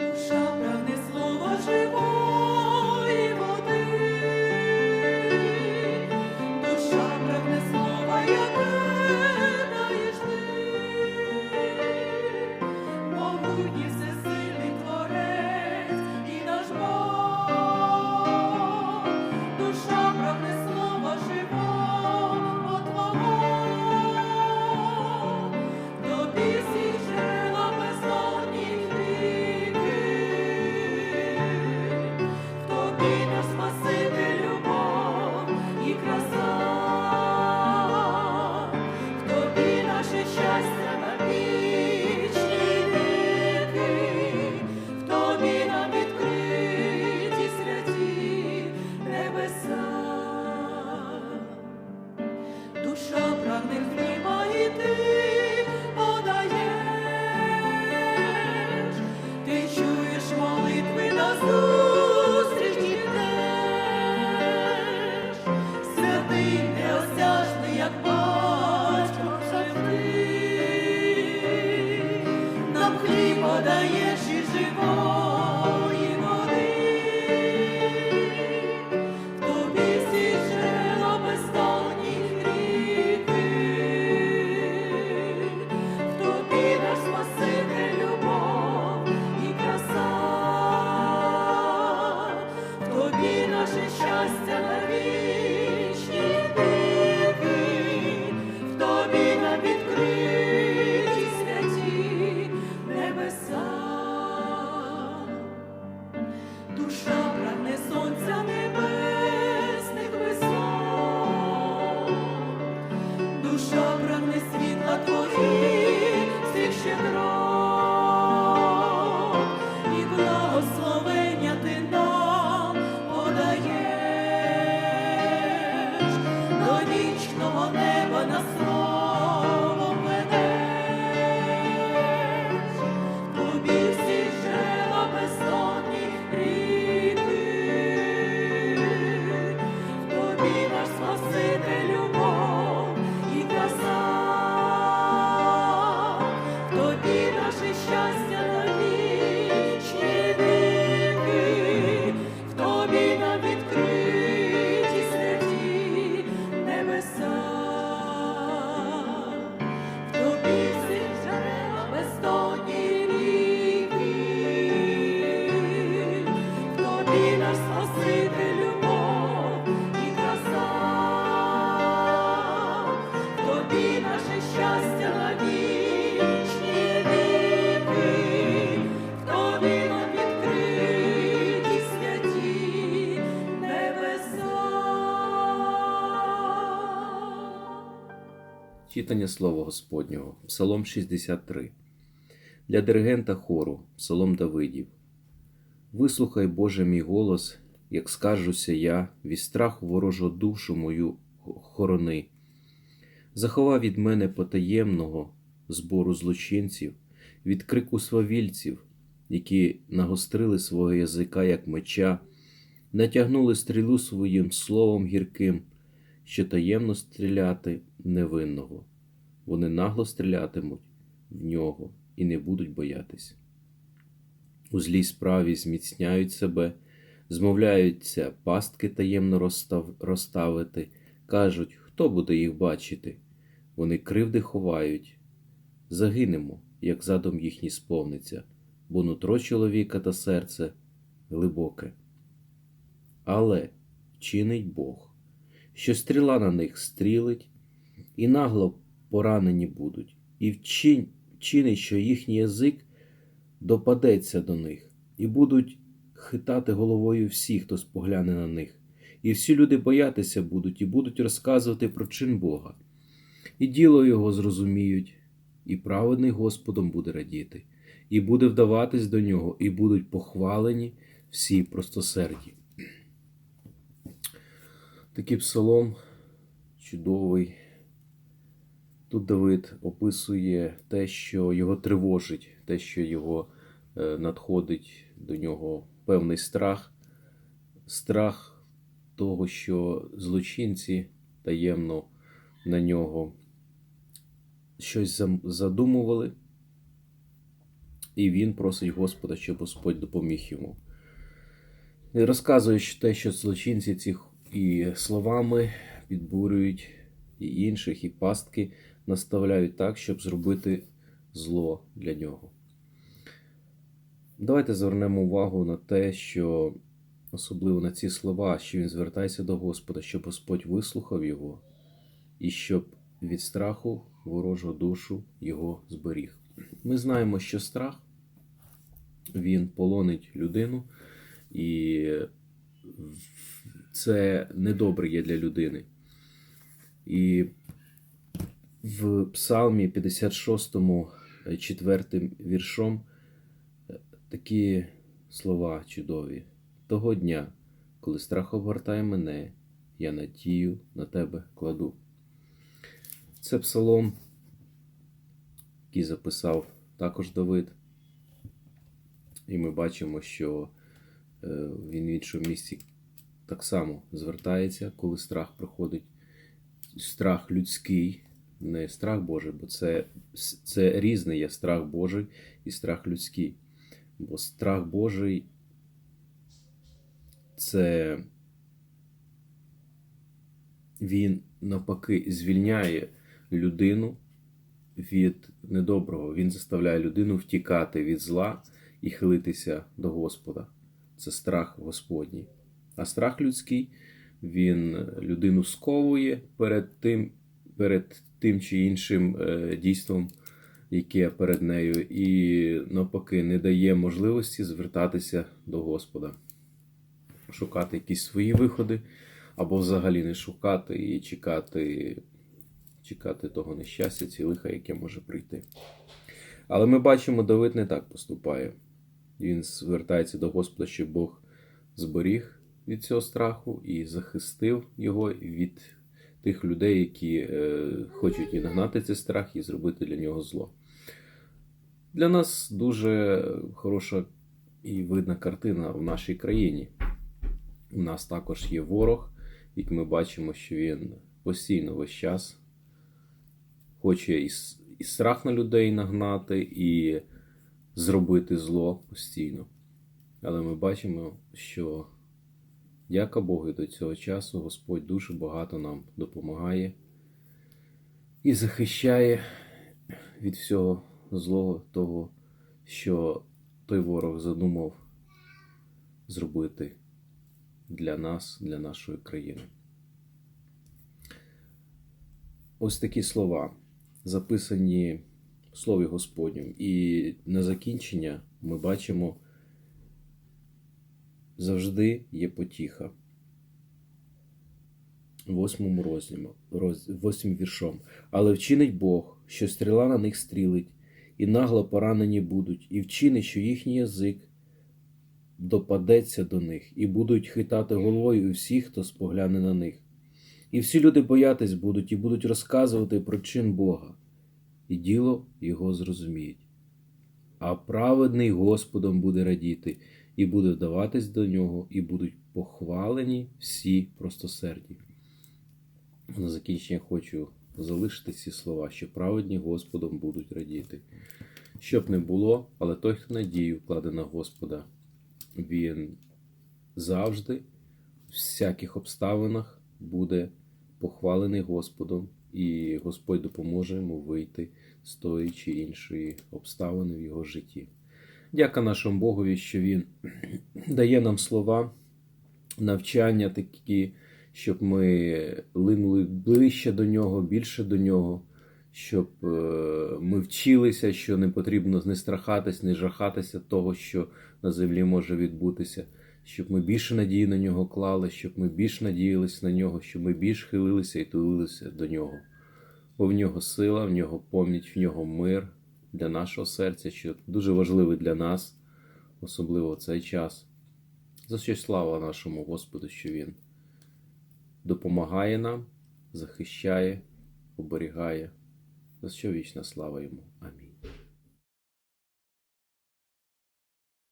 不舍 You. just a Читання Слова Господнього, Псалом 63. Для диригента хору, Псалом Давидів. Вислухай, Боже, мій голос, як скаржуся я, від страху ворожу душу мою хорони. Заховав від мене потаємного збору злочинців, від крику свавільців, які нагострили свого язика, як меча, натягнули стрілу своїм словом гірким, що таємно стріляти невинного. Вони нагло стрілятимуть в нього і не будуть боятись. У злій справі зміцняють себе, змовляються пастки таємно розстав... розставити, кажуть, хто буде їх бачити. Вони кривди ховають. Загинемо, як задум їхній сповниться, бо нутро чоловіка та серце глибоке. Але вчинить Бог, що стріла на них стрілить, і нагло поранені будуть, і вчин, вчинить, що їхній язик допадеться до них, і будуть хитати головою всі, хто спогляне на них, і всі люди боятися будуть, і будуть розказувати про чин Бога, і діло його зрозуміють, і праведний Господом буде радіти, і буде вдаватись до нього, і будуть похвалені всі простосерді. Такий псалом чудовий. Тут Давид описує те, що його тривожить, те, що його е, надходить до нього певний страх, страх того, що злочинці таємно на нього щось задумували, і він просить Господа, щоб Господь допоміг йому. І розказує що те, що злочинці цих і словами підбурюють і інших, і пастки наставляють так, щоб зробити зло для нього. Давайте звернемо увагу на те, що особливо на ці слова, що він звертається до Господа, щоб Господь вислухав його, і щоб від страху ворожу душу його зберіг. Ми знаємо, що страх він полонить людину, і це недобре є для людини. І в Псалмі 56, 4 віршом е, такі слова чудові. Того дня, коли страх обгортає мене, я надію на тебе кладу. Це псалом, який записав також Давид. І ми бачимо, що е, він в іншому місці так само звертається, коли страх приходить. Страх людський, не страх Божий, бо це, це різне є страх Божий і страх людський. Бо страх Божий це він навпаки звільняє людину від недоброго. Він заставляє людину втікати від зла і хилитися до Господа. Це страх Господній. А страх людський він людину сковує перед тим, перед тим чи іншим е, дійством, яке перед нею, і навпаки не дає можливості звертатися до Господа, шукати якісь свої виходи, або взагалі не шукати і чекати, чекати того нещастя, ці лиха, яке може прийти. Але ми бачимо, Давид не так поступає. Він звертається до Господа, щоб Бог зберіг від цього страху і захистив його від тих людей, які е, хочуть і нагнати цей страх і зробити для нього зло. Для нас дуже хороша і видна картина в нашій країні. У нас також є ворог, як ми бачимо, що він постійно весь час хоче і, і страх на людей нагнати, і зробити зло постійно. Але ми бачимо, що Дяка Богу, до цього часу Господь дуже багато нам допомагає і захищає від всього злого того, що той ворог задумав зробити для нас, для нашої країни. Ось такі слова записані в Слові Господнім. І на закінчення ми бачимо завжди є потіха. Восьмому розділі, роз, восьмим віршом. Але вчинить Бог, що стріла на них стрілить, і нагло поранені будуть, і вчинить, що їхній язик допадеться до них, і будуть хитати головою всі, хто спогляне на них. І всі люди боятись будуть, і будуть розказувати про чин Бога, і діло його зрозуміють. А праведний Господом буде радіти і буде вдаватись до нього, і будуть похвалені всі простосерді. На закінчення хочу залишити ці слова, що праведні Господом будуть радіти. Щоб не було, але той, хто надію вкладе на Господа, він завжди, в всяких обставинах, буде похвалений Господом, і Господь допоможе йому вийти з тої чи іншої обставини в його житті. Дяка нашому Богові, що Він дає нам слова, навчання такі, щоб ми линули ближче до нього, більше до нього, щоб е, ми вчилися, що не потрібно не страхатись, не жахатися того, що на землі може відбутися, щоб ми більше надії на нього клали, щоб ми більш надіялися на нього, щоб ми більш хилилися і тулилися до нього. Бо в нього сила, в нього поміч, в нього мир для нашого серця, що дуже важливий для нас, особливо в цей час. За що слава нашому Господу, що Він допомагає нам, захищає, оберігає. За що вічна слава йому. Амінь.